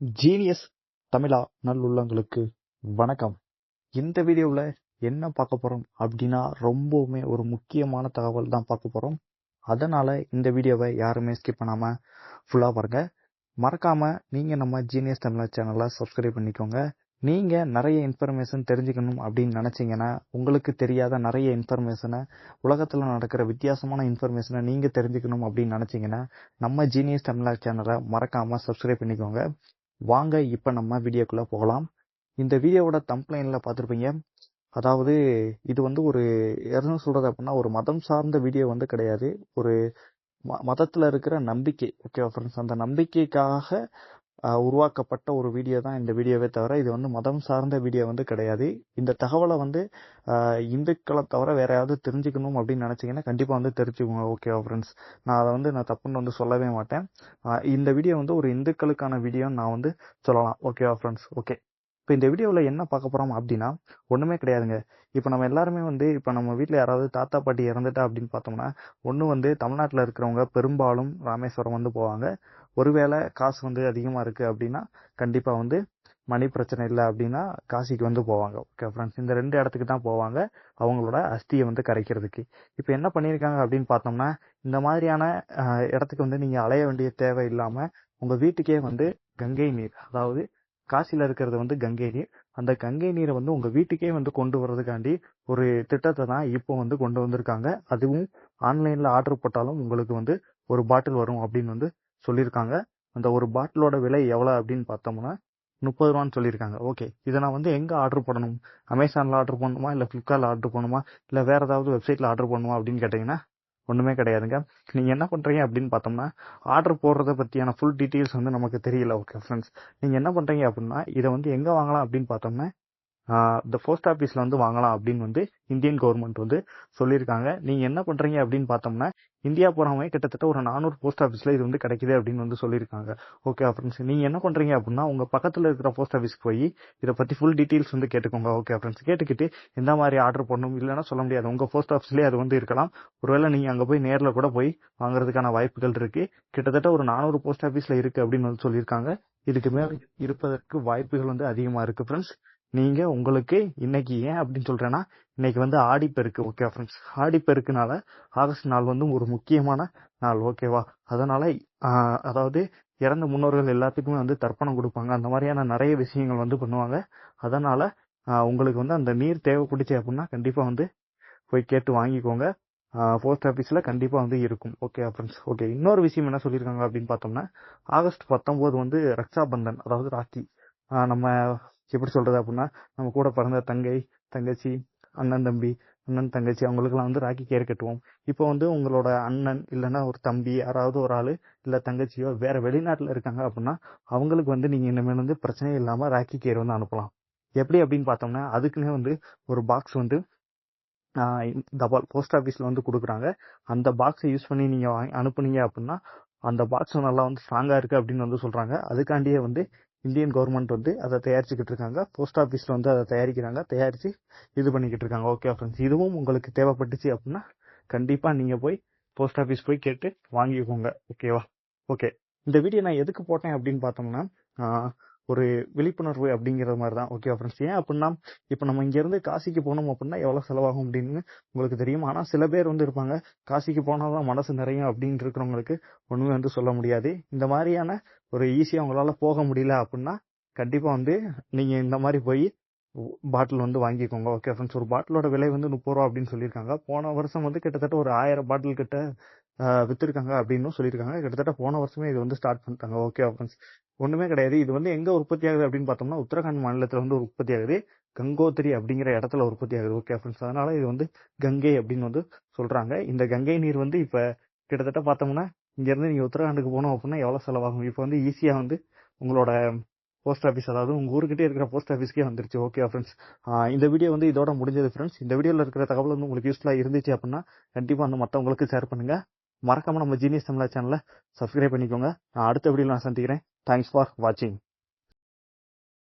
Genius தமிழா நல்லுள்ளங்களுக்கு வணக்கம். இந்த வீடியோவில் என்ன பார்க்க போகிறோம் அப்படின்னா ரொம்பவுமே ஒரு முக்கியமான தகவல் தான் பார்க்க போகிறோம் அதனால் இந்த வீடியோவை யாருமே ஸ்கிப் பண்ணாமல் ஃபுல்லாக பாருங்க. மறக்காமல் நீங்கள் நம்ம ஜீனியஸ் தமிழா சேனலை சப்ஸ்கிரைப் பண்ணிக்கோங்க. நீங்கள் நிறைய இன்ஃபர்மேஷன் தெரிஞ்சுக்கணும் அப்படின்னு நினச்சிங்கன்னா உங்களுக்கு தெரியாத நிறைய இன்ஃபர்மேஷனை உலகத்தில் நடக்கிற வித்தியாசமான இன்ஃபர்மேஷனை நீங்கள் தெரிஞ்சுக்கணும் அப்படின்னு நினச்சிங்கன்னா நம்ம ஜீனியஸ் தமிழா சேனலை மறக்காமல் சப்ஸ்கிரைப் பண்ணிக்கோங்க. வாங்க இப்போ நம்ம வீடியோக்குள்ளே போகலாம். இந்த வீடியோவோட தம்ப்ளைனில் பார்த்துருப்பீங்க. அதாவது இது வந்து ஒரு என்ன சொல்கிறது அப்படின்னா ஒரு மதம் சார்ந்த வீடியோ வந்து கிடையாது. ஒரு ம மதத்தில் இருக்கிற நம்பிக்கை ஓகேவா ஃப்ரெண்ட்ஸ் அந்த நம்பிக்கைக்காக உருவாக்கப்பட்ட ஒரு வீடியோ தான் இந்த வீடியோவே தவிர இது வந்து மதம் சார்ந்த வீடியோ வந்து கிடையாது. இந்த தகவலை வந்து இந்துக்களை தவிர வேற யாராவது தெரிஞ்சுக்கணும் அப்படின்னு நினச்சிங்கன்னா கண்டிப்பாக வந்து தெரிஞ்சுக்கோங்க ஓகேவா ஃப்ரெண்ட்ஸ் நான் அதை வந்து நான் தப்புன்னு வந்து சொல்லவே மாட்டேன். இந்த வீடியோ வந்து ஒரு இந்துக்களுக்கான வீடியோன்னு நான் வந்து சொல்லலாம் ஓகேவா ஃப்ரெண்ட்ஸ் ஓகே இப்போ இந்த வீடியோவில் என்ன பார்க்க போகிறோம் அப்படின்னா ஒன்றுமே கிடையாதுங்க. இப்போ நம்ம எல்லாருமே வந்து இப்போ நம்ம வீட்டில் யாராவது தாத்தா பாட்டி இறந்துட்டா அப்படின்னு பார்த்தோம்னா ஒன்று வந்து தமிழ்நாட்டில் இருக்கிறவங்க பெரும்பாலும் ராமேஸ்வரம் வந்து போவாங்க. ஒருவேளை காசு வந்து அதிகமாக இருக்குது அப்படின்னா கண்டிப்பாக வந்து மணி பிரச்சனை இல்லை அப்படின்னா காசிக்கு வந்து போவாங்க. ஓகே ஃப்ரெண்ட்ஸ் இந்த ரெண்டு இடத்துக்கு தான் போவாங்க. அவங்களோட அஸ்தியை வந்து கரைக்கிறதுக்கு. இப்போ என்ன பண்ணியிருக்காங்க அப்படின்னு பார்த்தோம்னா இந்த மாதிரியான இடத்துக்கு வந்து நீங்கள் அலைய வேண்டிய தேவை இல்லாமல் உங்கள் வீட்டுக்கே வந்து கங்கை நீர் அதாவது காசியில் இருக்கிறது வந்து கங்கை நீர். அந்த கங்கை நீரை வந்து உங்கள் வீட்டுக்கே வந்து கொண்டு வர்றதுக்காண்டி ஒரு திட்டத்தை தான் இப்போ வந்து கொண்டு வந்திருக்காங்க. அதுவும் ஆன்லைனில் ஆர்டர் போட்டாலும் உங்களுக்கு வந்து ஒரு பாட்டில் வரும் அப்படின்னு வந்து சொல்லியிருக்காங்க. அந்த ஒரு பாட்டிலோட விலை எவ்வளோ அப்படின்னு பார்த்தோம்னா முப்பது ரூபான்னு சொல்லியிருக்காங்க. ஓகே. இதை நான் வந்து எங்கே ஆர்டர் பண்ணணும் அமேசானில் ஆர்டர் பண்ணணுமா இல்லை ஃப்ளிப்கார்ட்டில் ஆர்டர் பண்ணணுமா இல்லை வேறு ஏதாவது வெப்சைட்டில் ஆர்டர் பண்ணணுமா அப்படின்னு கேட்டிங்கன்னா ஒன்றுமே கிடையாதுங்க. நீங்கள் என்ன பண்ணுறீங்க அப்படின்னு பார்த்தோம்னா ஆர்டர் போடுறத பற்றியான ஃபுல் டீட்டெயில்ஸ் வந்து நமக்கு தெரியல ஓகே ஃப்ரெண்ட்ஸ் நீங்கள் என்ன பண்ணுறீங்க அப்படின்னா இதை வந்து எங்கே வாங்கலாம் அப்படின்னு பார்த்தோம்னா இந்த போஸ்ட் ஆஃபீஸில் வந்து வாங்கலாம் அப்படின்னு வந்து இந்தியன் கவர்மெண்ட் வந்து சொல்லியிருக்காங்க. நீங்கள் என்ன பண்ணுறீங்க அப்படின்னு பார்த்தோம்னா இந்தியா போகிறவங்க கிட்டத்தட்ட ஒரு நானூறு போஸ்ட் ஆஃபீஸில் இது வந்து கிடைக்குது அப்படின்னு வந்து சொல்லியிருக்காங்க. ஓகே ஃப்ரெண்ட்ஸ் நீங்கள் என்ன பண்ணுறீங்க அப்படின்னா உங்கள் பக்கத்தில் இருக்கிற போஸ்ட் ஆஃபீஸ்க்கு போய் இதை பற்றி ஃபுல் டீட்டெயில்ஸ் வந்து கேட்டுக்கோங்க. ஓகே ஃப்ரெண்ட்ஸ் கேட்டுக்கிட்டு எந்த மாதிரி ஆர்டர் பண்ணணும் இல்லைன்னா சொல்ல முடியாது. உங்கள் போஸ்ட் ஆஃபீஸ்லேயே அது வந்து இருக்கலாம். ஒருவேளை நீங்கள் அங்கே போய் நேரில் கூட போய் வாங்குறதுக்கான வாய்ப்புகள் இருக்குது கிட்டத்தட்ட ஒரு நானூறு போஸ்ட் ஆஃபீஸில் இருக்குது அப்படின்னு வந்து சொல்லியிருக்காங்க. இதுக்கு மேலே இருப்பதற்கு வாய்ப்புகள் வந்து அதிகமாக இருக்குது ஃப்ரெண்ட்ஸ் நீங்க உங்களுக்கு இன்னைக்கு ஏன் அப்படின்னு சொல்றேன்னா இன்னைக்கு வந்து ஆடிப்பெருக்கு ஓகே ஃப்ரெண்ட்ஸ் ஆடிப்பெருக்குனால ஆகஸ்ட் நாள் வந்து ஒரு முக்கியமான நாள் ஓகேவா அதனால அதாவது இறந்த முன்னோர்கள் எல்லாத்துக்குமே வந்து தர்ப்பணம் கொடுப்பாங்க. அந்த மாதிரியான நிறைய விஷயங்கள் வந்து பண்ணுவாங்க. அதனால உங்களுக்கு வந்து அந்த நீர் தேவைப்பட்டுச்சு அப்படின்னா கண்டிப்பா வந்து போய் கேட்டு வாங்கிக்கோங்க. போஸ்ட் ஆஃபீஸில் கண்டிப்பாக வந்து இருக்கும். ஓகே ஃப்ரெண்ட்ஸ் ஓகே இன்னொரு விஷயம் என்ன சொல்லியிருக்காங்க அப்படின்னு பார்த்தோம்னா ஆகஸ்ட் பத்தொம்போது வந்து ரக்ஷாபந்தன் அதாவது ராக்கி. நம்ம எப்படி சொல்றது அப்படின்னா நம்ம கூட பிறந்த தங்கை தங்கச்சி அண்ணன் தம்பி அண்ணன் தங்கச்சி அவங்களுக்குலாம் வந்து ராக்கி கேர் கட்டுவோம். இப்போ வந்து உங்களோட அண்ணன் இல்லைன்னா ஒரு தம்பி யாராவது ஒரு ஆள் இல்லை தங்கச்சியோ வேற வெளிநாட்டில் இருக்காங்க அப்படின்னா அவங்களுக்கு வந்து நீங்கள் இனிமேல் வந்து பிரச்சனையே இல்லாமல் ராக்கி கேர் வந்து அனுப்பலாம். எப்படி அப்படின்னு பார்த்தோம்னா அதுக்குன்னே வந்து ஒரு பாக்ஸ் வந்து தபால் போஸ்ட் ஆஃபீஸில் வந்து கொடுக்குறாங்க. அந்த பாக்ஸை யூஸ் பண்ணி நீங்கள் வாங்கி அனுப்புனீங்க அப்படின்னா அந்த பாக்ஸ் நல்லா வந்து ஸ்ட்ராங்காக இருக்குது அப்படின்னு வந்து சொல்கிறாங்க அதுக்காண்டியே வந்து இந்தியன் கவர்மெண்ட் வந்து அதை தயாரிச்சுக்கிட்டு இருக்காங்க. போஸ்ட் ஆஃபீஸில் வந்து அதை தயாரிக்கிறாங்க. தயாரித்து இது பண்ணிக்கிட்டு இருக்காங்க. ஓகே ஃப்ரெண்ட்ஸ் இதுவும் உங்களுக்கு தேவைப்பட்டுச்சு அப்படின்னா கண்டிப்பாக நீங்கள் போய் போஸ்ட் ஆஃபீஸ் போய் கேட்டு வாங்கிக்கோங்க. ஓகேவா ஓகே இந்த வீடியோ நான் எதுக்கு போட்டேன் அப்படின்னு பார்த்தோம்னா ஒரு விழிப்புணர்வு அப்படிங்கிற மாதிரி தான் ஓகே ஃப்ரெண்ட்ஸ் ஏன் அப்படின்னா இப்போ நம்ம இங்கேருந்து காசிக்கு போனோம் அப்படின்னா எவ்வளோ செலவாகும் அப்படின்னு உங்களுக்கு தெரியும். ஆனால் சில பேர் வந்து இருப்பாங்க காசிக்கு போனால் தான் மனசு நிறையும் அப்படின்னு இருக்கிறவங்களுக்கு ஒன்றுமே வந்து சொல்ல முடியாது. இந்த மாதிரியான ஒரு ஈஸியாக உங்களால் போக முடியல அப்படின்னா கண்டிப்பாக வந்து நீங்கள் இந்த மாதிரி போய் பாட்டில் வந்து வாங்கிக்கோங்க. ஓகே ஃப்ரெண்ட்ஸ் ஒரு பாட்டிலோட விலை வந்து முப்பது ரூபா அப்படின்னு சொல்லியிருக்காங்க. போன வருஷம் வந்து கிட்டத்தட்ட ஒரு ஆயிரம் பாட்டில் கிட்ட விற்றுருக்காங்க அப்படின்னு சொல்லியிருக்காங்க. கிட்டத்தட்ட போன வருஷமே இது வந்து ஸ்டார்ட் பண்ணிட்டாங்க. ஓகே ஃப்ரெண்ட்ஸ் ஒன்றுமே கிடையாது. இது வந்து எங்கே உற்பத்தி ஆகுது அப்படின்னு பார்த்தோம்னா உத்தரகாண்ட் மாநிலத்தில் வந்து உற்பத்தி ஆகுது. கங்கோத்திரி அப்படிங்கிற இடத்துல உற்பத்தி ஆகுது. ஓகே ஃப்ரெண்ட்ஸ் அதனால இது வந்து கங்கை அப்படின்னு வந்து சொல்றாங்க. இந்த கங்கை நீர் வந்து இப்போ கிட்டத்தட்ட பார்த்தோம்னா இங்கேருந்து நீங்கள் உத்தரகாண்டுக்கு போனோம் அப்படின்னா எவ்வளோ செலவாகும்? இப்போ வந்து ஈஸியாக வந்து உங்களோட போஸ்ட் ஆஃபீஸ் அதாவது உங்கள் ஊருக்கிட்டே இருக்கிற போஸ்ட் ஆஃபீஸ்க்கே வந்துருச்சு. ஓகே ஃப்ரெண்ட்ஸ் இந்த வீடியோ வந்து இதோட முடிஞ்சது ஃப்ரெண்ட்ஸ் இந்த வீடியோவில் இருக்கிற தகவல் வந்து உங்களுக்கு யூஸ்ஃபுல்லாக இருந்துச்சு அப்படின்னா கண்டிப்பாக வந்து மற்றவங்களுக்கு ஷேர் பண்ணுங்க. மறக்காம நம்ம ஜீனியஸ் தமிழா சேனலை சப்ஸ்கிரைப் பண்ணிக்கோங்க. நான் அடுத்த வீடியோவில் நான் சந்திக்கிறேன். தேங்க்ஸ் ஃபார் வாட்சிங்